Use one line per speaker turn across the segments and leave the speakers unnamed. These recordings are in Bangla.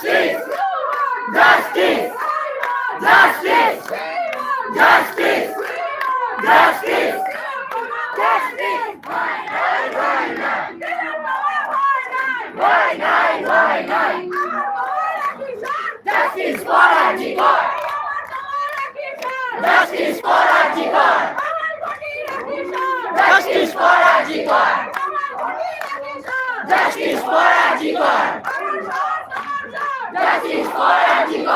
Justice! Justice! Justice! Justice! Justice! Justice! Vai, vai, vai, vai! Vai, vai, vai, vai! Justice fora de cor! Justice fora de cor! Justice
fora
de cor! Justice fora
de cor! 请
所有人集
合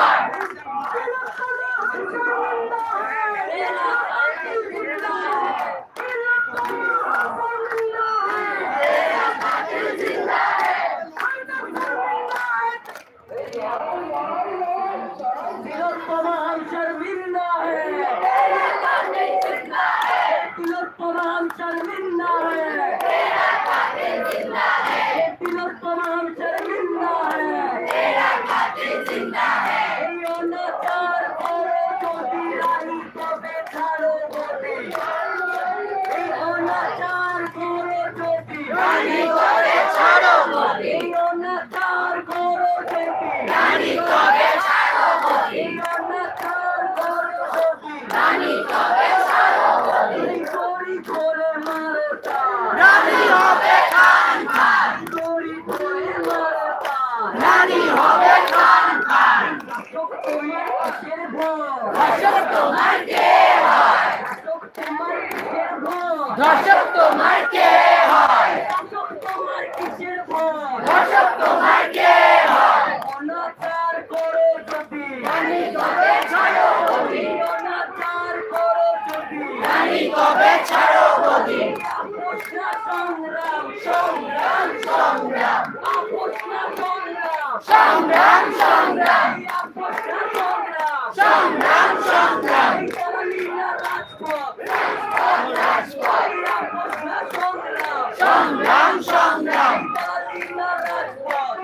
সংগ্রাম
সংগ্রাম।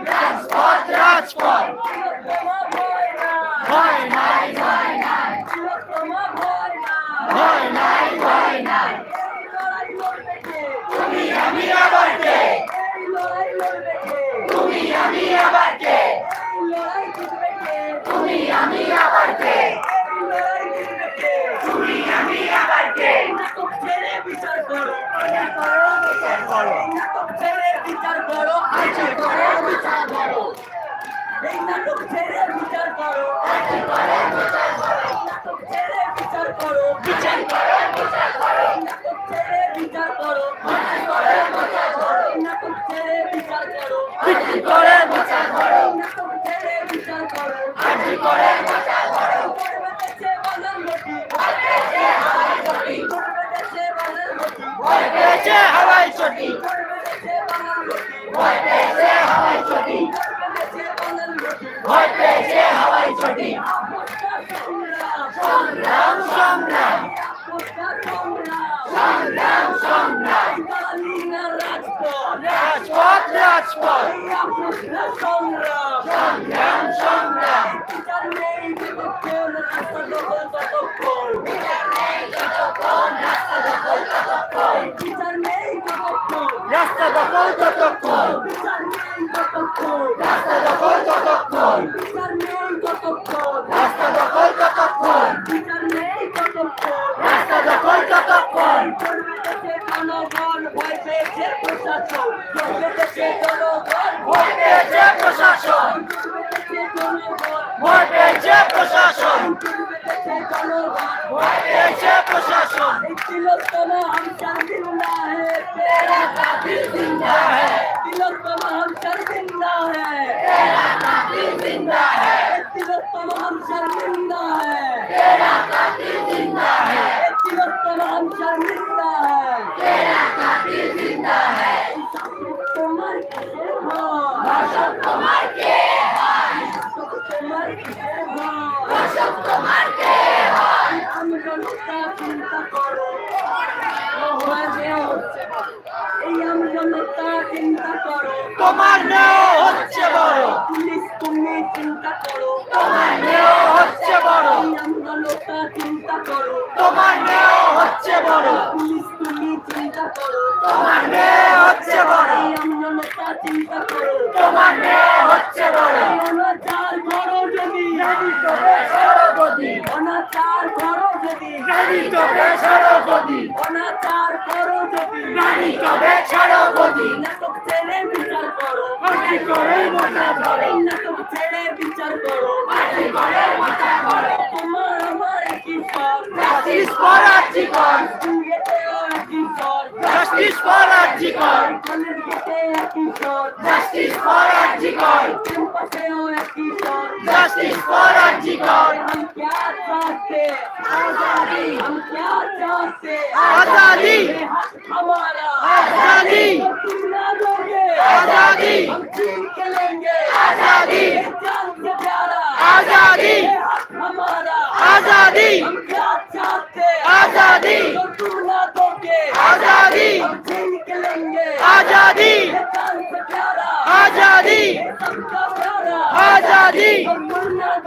রাজপথ
রাজপথ
ভয়
নাই ভয় নাই
ভয়
নাই ভয় নাই তুমি আমি আবার কে তুমি আমি আবার কে তুমি আমি আবার
করো
বিচার করো।
নাটক ছেড়ে
পেয়েছে হাওয়াই চটি। ভয় পেয়েছে হাওয়াই চটি। ভয় পেয়েছে হাওয়াই চটি।
সংগ্রাম
সংগ্রাম। সংগ্রাম
সংগ্রাম। রাজপথ
রাজপথ।
সংগ্রাম
সংগ্রাম।
রাস্তা দখল
যতক্ষণ রাস্তা দখল Hello,
এই আমজনতা চিন্তা করো
তোমার ন্যায় হচ্ছে বড়।
পুলিশ তুমি চিন্তা করো
তোমার ন্যায় হচ্ছে বড়।
এই আমজনতা চিন্তা করো
তোমার ন্যায় হচ্ছে বড়।
পুলিশ তুমি চিন্তা করো
তোমার ন্যায় হচ্ছে বড়।
এই আমজনতা চিন্তা করো
তোমার ন্যায় হচ্ছে বড়
অনাচার করো যদি। অনাচার করো যদি
গাড়ি তবে সরগতি
অনাচার করো যদি
গাড়ি তবে সরগতি
নাটক ছেড়ে বিচার করো
আটি করে মাথা ধরে
নাটক ছেড়ে বিচার করো
আটি করে মাথা ধরে
তোমার আমার একই সব justice
for RG Kar
justice for
RG Kar justice for
RG Kar शिकार आजादी हम क्या चाहते
आजादी आजादी आजादी आजादी
जान
आजादी आजादी आजादी आजादी आजादी आजादी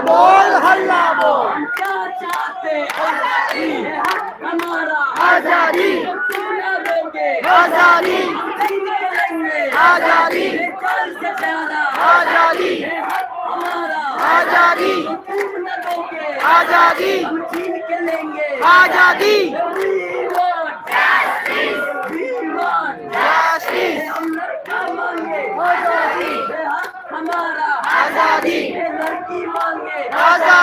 بول
ہلا بول۔ کیا چاہتے
آزادی۔
ہمارا۔ آزادی۔ آزادی۔ آزادی۔
آزادی۔
آزادی۔ آزادی۔ آزادی۔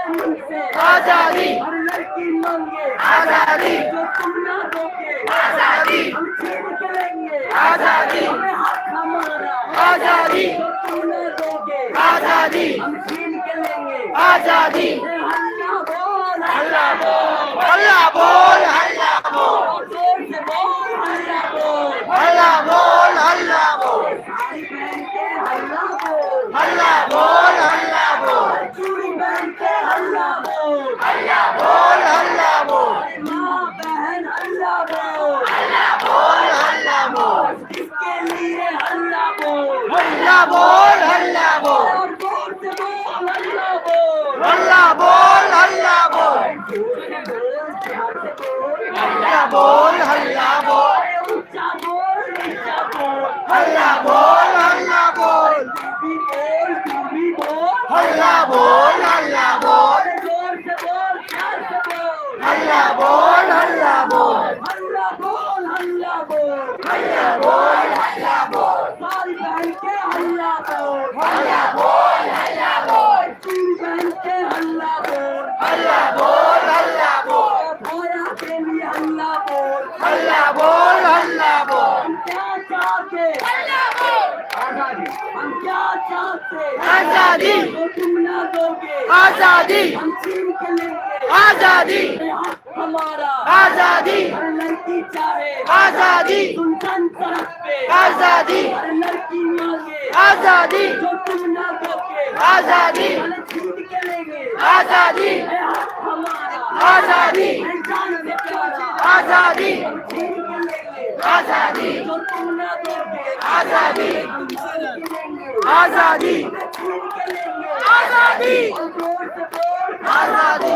आजादी
हर लड़की मांगे
आजादी
जो तुम ना दोगे
आजादी
हम छीन के लेंगे
आजादी।
हमें हक हमारा
आजादी
जो तुम ना दोगे
आजादी
हम छीन के लेंगे
आजादी
ये हल्ला बोल
अल्लाह बोल अल्लाह बोल अल्लाह बोल
जोर से बोल हल्ला बोल
अल्लाह बोल अल्लाह बोल अल्लाह बोल अल्लाह बोल
और जोर से बोल हल्ला बोल
अल्लाह बोल अल्लाह बोल
जोर से बोल प्यार से बोल
अल्लाह बोल अल्लाह बोल
अरे ऊंचा बोल नीचा बोल
अल्लाह बोल अल्लाह बोल
तू भी बोल तू भी बोल
अल्लाह बोल अल्लाह बोल
अरे जोर से बोल प्यार से बोल
अल्लाह बोल अल्लाह बोल
हल्ला बोल हल्ला बोल पहन के हल्ला बोल
अल्लाह बोल अल्लाह बोल
चूड़ी पहन के हल्ला बोल
अल्लाह बोल अल्लाह बोल
भोया के लिए हल्ला बोल
अल्लाह बोल अल्लाह बोल
हम क्या चाहते आजादी हम क्या चाहते
आजादी।
तो तुम ना दोगे
आजादी
हम छीन के लेंगे
आजादी
ये हक हमारा
आजादी
लड़की चाहे
आजादी
सुल्तान सड़क पे
आजादी
लड़की मांगे
आजादी
जो तुम ना दोगे
आजादी
जीत के लेंगे
आजादी आजादी
आजादी आजादी जो
तुम ना दोगे आजादी आजादी आजादी आजादी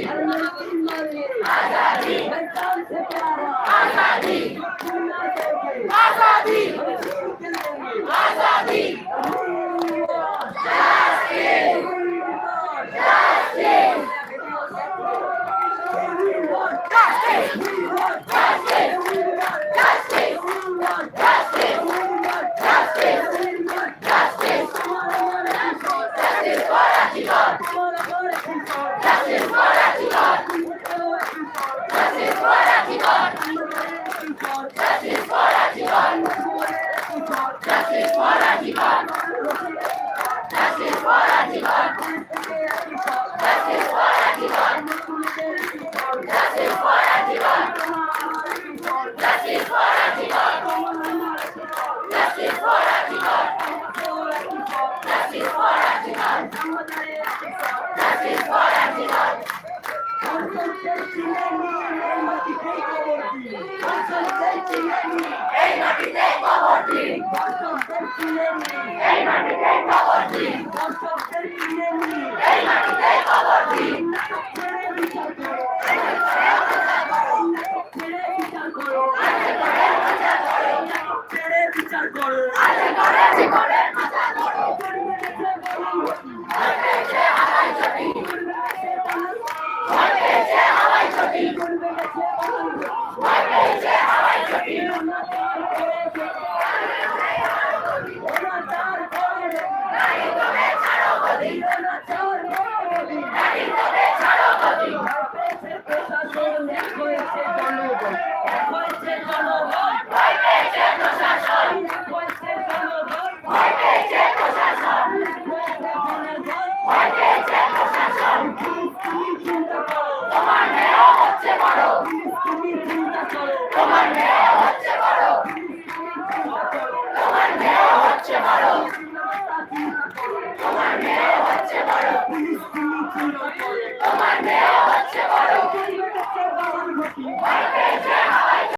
Justice for Rajibal. Justice for Rajibal. Justice for Rajibal. Justice for
Rajibal. Justice for Rajibal. Justice for Rajibal.
Justice for Rajibal. Justice for Rajibal. Concentrate in me, মাটিতে কবরটি দর্শকদের তুলে নিয়ে এই মাটিতে কবরটি দর্শকদের তুলে নিয়ে এই মাটিতে কবরটি নাটক ছেড়ে বিচার করো